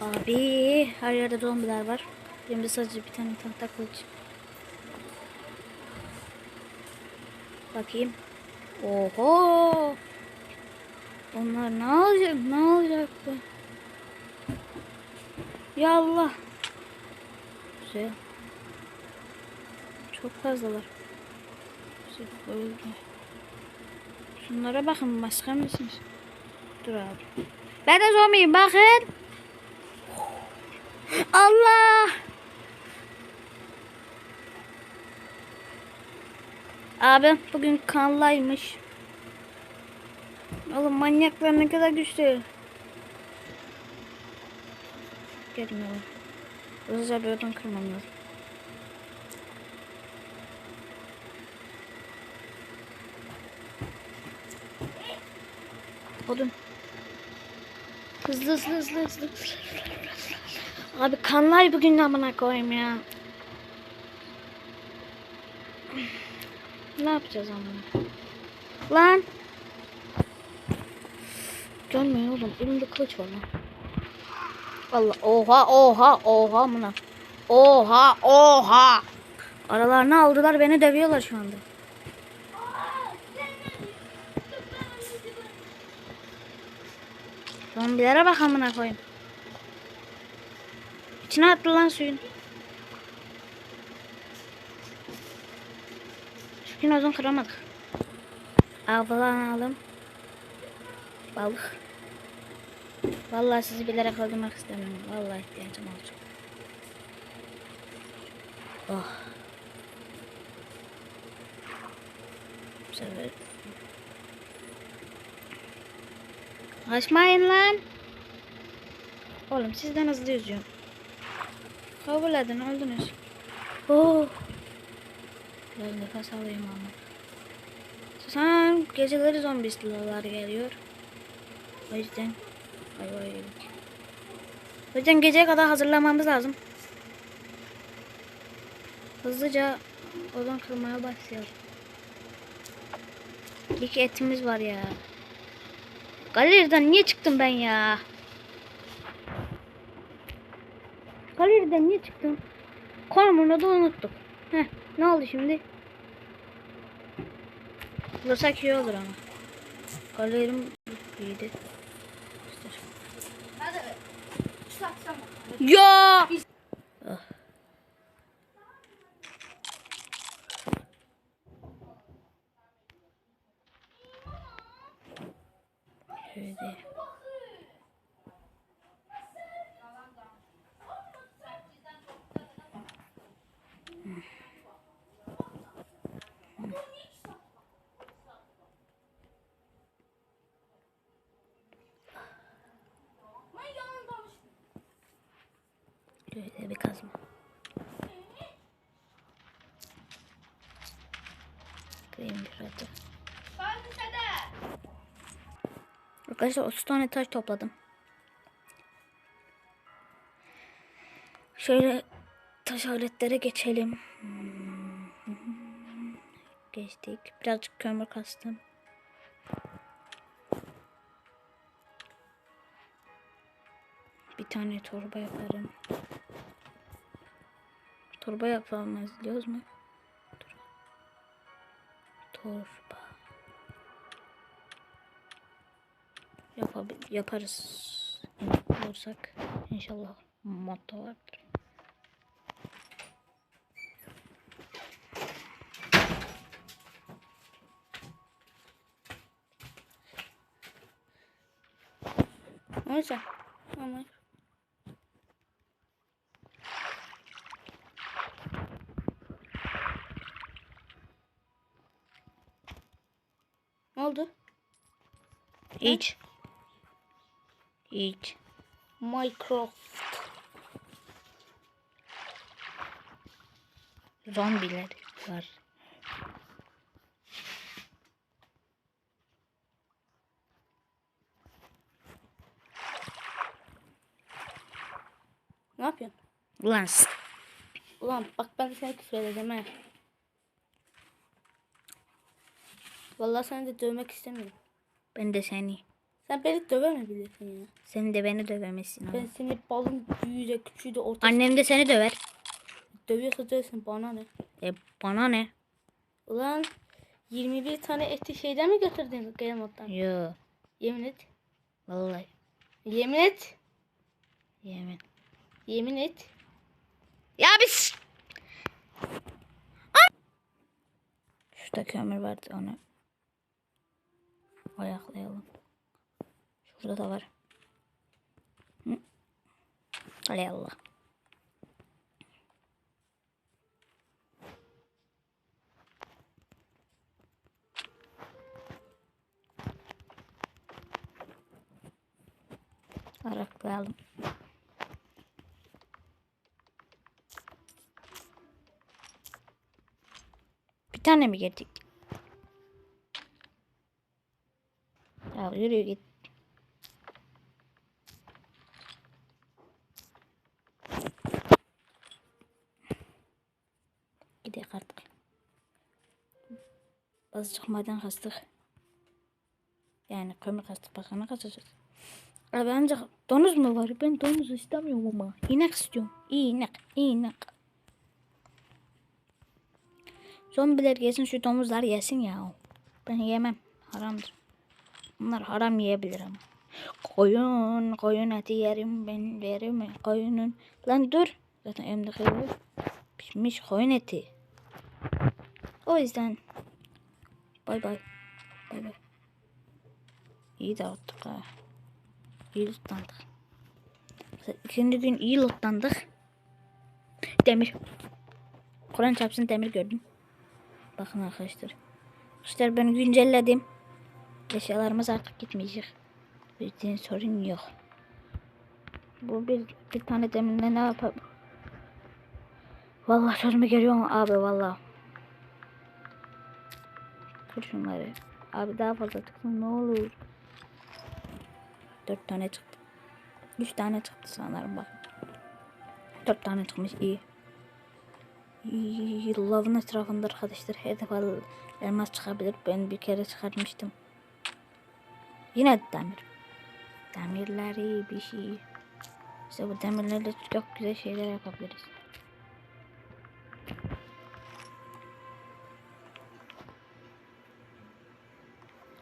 Abi her yerde zombiler var. Elimde sadece bir tane tahta kılıç. Bakayım. Oho. Onlar ne alacak? Ne alacak be? Ya Allah. Güzel. Çok fazlalar. Güzel, öldü. Şunlara bakın başka mısınız? Dur abi. Ben de zombiyim bakın. Allah. Abi bugün kanlaymış. Oğlum manyaklar ne kadar güçlü. Gelmiyorlar. Hızlıca bir odun kırmam lazım. Odun. Hızlı hızlı hızlı hızlı. Abi kanlar bugün amına koyayım ya. Ne yapacağız amına? Lan. Görmüyor oğlum. Elimde kılıç var lan. Allah oha oha oha amına. Oha oha. Aralarını aldılar beni dövüyorlar şu anda. Zombilere bak amına koyayım. İçine attı lan suyun. Gün ozon kıramadık. Al falan aldım. Balık. Vallahi sizi bilerek öldürmek istemiyorum. Vallahi ihtiyacım olacak. Oh. Sefer Kaçmayın lan. Oğlum sizden hızlı yüzüyorum. Edin öldünüz. Oh. Biraz nefes alayım ama. Sen geceleri zombi istilalar geliyor. O yüzden ay ay yedik. O yüzden geceye kadar hazırlamamız lazım. Hızlıca odun kırmaya başlayalım. İlk etimiz var ya. Galeriden niye çıktım ben ya? Galeriden niye çıktım? Konumunu da unuttuk. Heh, ne oldu şimdi? Bulursak iyi olur ama. Galerim iyiydi. Ya! Ah. Şöyle. Şöyle bir kazma. Kırayım bir hadi. Arkadaşlar 30 tane taş topladım. Şöyle taş aletlere geçelim. Geçtik. Birazcık kömür kastım. Bir tane torba yaparım. Torba yapamaz biliyoruz mu? Dur. Torba. Yapabil yaparız. Olursak inşallah motto vardır. Neyse. Ama oldu? Hiç. Hiç. Minecraft. Zombiler var. Ne yapıyorsun? Ulan Ulan bak ben sana küfür edeceğim he. Vallahi seni de dövmek istemiyorum. ben de seni. Sen beni dövemebilirsin ya. Seni de beni dövemesin ama. Ben seni balın büyüğü de küçüğü de orta Annem de seni döver. dövüyorsa dövsün bana ne? E bana ne? Ulan 21 tane eti şeyden mi götürdün Gelmot'tan? Yo. Yemin et. Vallahi. Yemin et. Yemin. Yemin et. Ya biz. Şurada kömür vardı onu. Ayaklayalım. Şurada da var. Hı. Hay Allah. Araklayalım. Bir tane mi girdik? Yürü git. Gidelim artık. Azıcık maden kastık. Yani kömür kastık. Bakana kaçacağız. Abi ancak donuz mu var? Ben donuz istemiyorum ama. İnek istiyorum. İnek, inek. Zombiler gelsin şu domuzlar yesin ya. Ben yemem. Haramdır. Bunlar haram yiyebilir ama. Koyun, koyun eti yerim ben yerim. Koyunun. Lan dur. Zaten elimde kıyıyor. Pişmiş koyun eti. O yüzden. Bay bay. Bay bay. İyi dağıttık ha. İyi lootlandık. İkinci gün iyi lootlandık. Demir. Kur'an çarpsın demir gördüm. Bakın arkadaşlar. Arkadaşlar ben güncelledim. Eşyalarımız artık gitmeyecek. Bir sorun yok. Bu bir, bir tane demirle ne yapar? Vallahi sözümü geliyor abi vallahi. Kır şunları. Abi daha fazla tıksın ne olur. Dört tane çıktı. Üç tane çıktı sanırım bak. Dört tane çıkmış iyi. Lavın etrafında arkadaşlar her defa elmas çıkabilir. Ben bir kere çıkarmıştım. Yine demir. Demirleri bir şey. İşte bu demirlerle çok güzel şeyler yapabiliriz.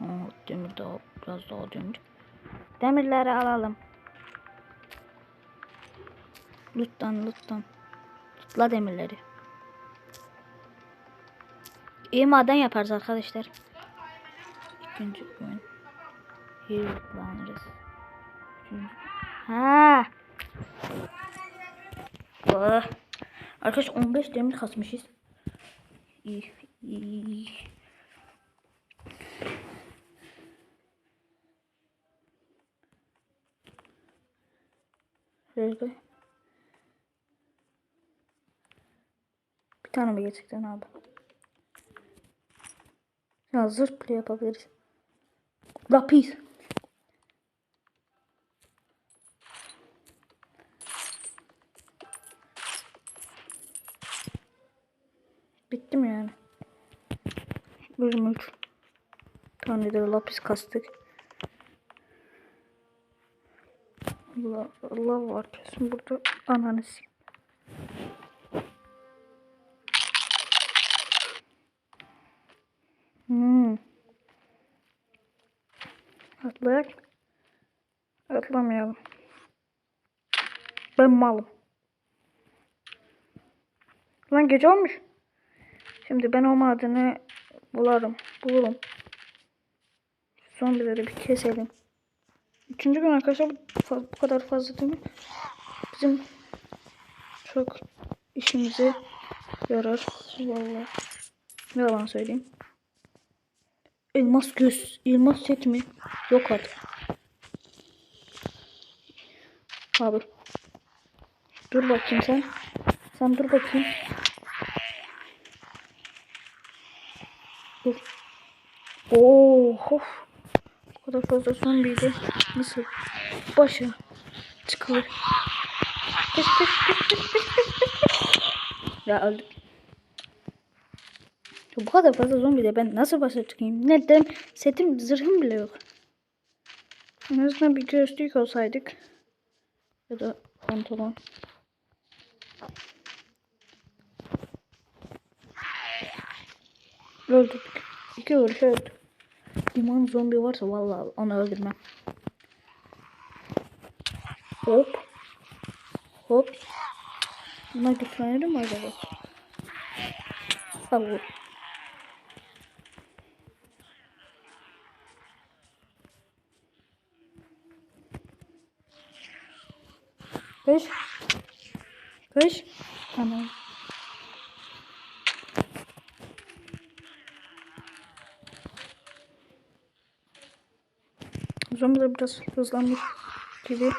Oo, demir daha biraz daha demir. Demirleri alalım. Lütfen lütfen. Tutla demirleri. İyi maden yaparız arkadaşlar. İkinci gün. Yürütlanırız. Üçüncü. Ha. Oh. Arkadaş 15 demir kasmışız. İyi, iyi, iyi. Şöyle. Bir tane mi gerçekten abi? Ya zırh bile yapabiliriz. Lapis. Bitti mi yani? 23 tane de lapis kastık. Allah, Allah var kesin burada ananı Hmm. Atlayak. Atlamayalım. Ben malım. Lan gece olmuş. Şimdi ben o madeni bularım. Bulurum. Zombileri bir keselim. Üçüncü gün arkadaşlar bu, bu kadar fazla değil mi? Bizim çok işimize yarar. Vallahi. Ne yalan söyleyeyim. Elmas göz, elmas set mi? Yok artık. Abi. Dur bakayım sen. Sen dur bakayım. Dur. Oo, of. Bu kadar fazla zombiydi. Nasıl? Başa çıkılır. Ya öldük. Bu kadar fazla zombi de ben nasıl başa çıkayım? Neden? Setim zırhım bile yok. En azından bir gözlük olsaydık. Ya da pantolon. Öldük. İki vuruş öldü. İman zombi varsa vallahi onu öldürmem. Hop. Hop. Buna güçlenir mi acaba? Allah. Kış. Kış. Tamam. Zombiler biraz hızlanmış gibi.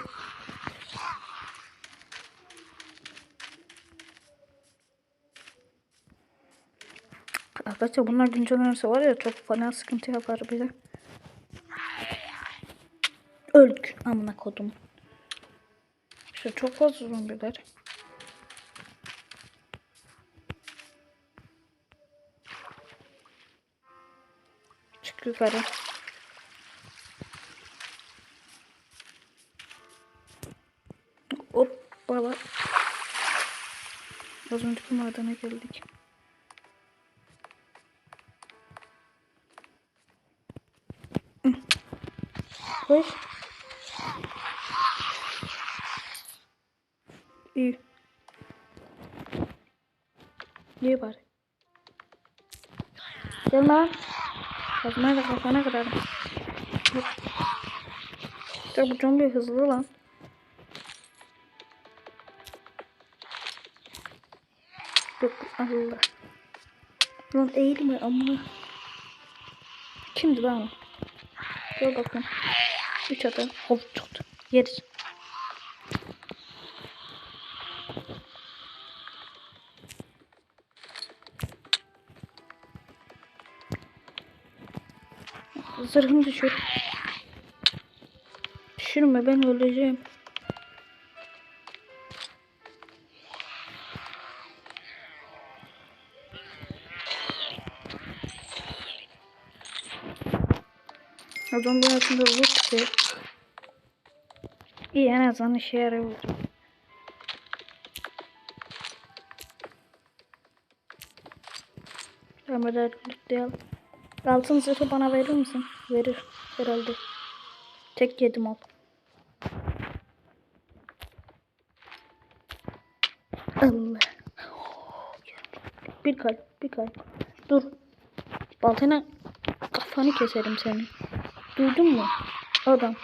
Arkadaşlar bunlar güncellenirse var ya çok fena sıkıntı yapar bize. Öldük amına kodum. İşte çok fazla zombiler. Çık yukarı. Madene geldik. Koş. İyi. İyi bari. Gel lan. Kazmaya da kafana kadar. İşte bu zombi hızlı lan. Allah. Lan eğilme ama. Kimdi lan o? Dur bakın. Üç adam. Hop çıktı. Yeriz. Zırhımı düşür. Düşürme ben öleceğim. Adam bir hayatında loot çıkıyor. İyi en azından işe yarıyor. Tamam hadi lootlayalım. Altın zırhı bana verir misin? Verir herhalde. Tek yedim ol. Allah. Bir kalp, bir kalp. Dur. Baltayla kafanı keserim senin. Duydun mu? Adam.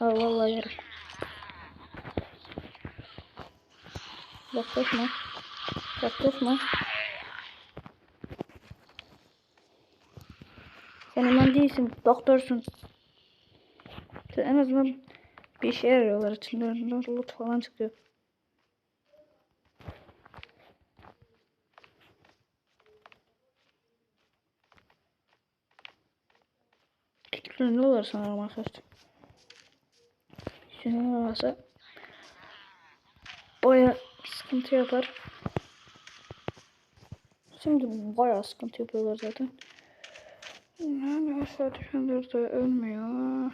Aa vallahi yarım. Yaklaşma. Yaklaşma. Sen hemen değilsin. Doktorsun. Sen en azından bir işe yarıyorlar. İçinden loot falan çıkıyor. Ne olur sanırım arkadaşlar. Şimdi varsa baya sıkıntı yapar. Şimdi baya sıkıntı yapıyorlar zaten. Yani aşağı düşenler de ölmüyor.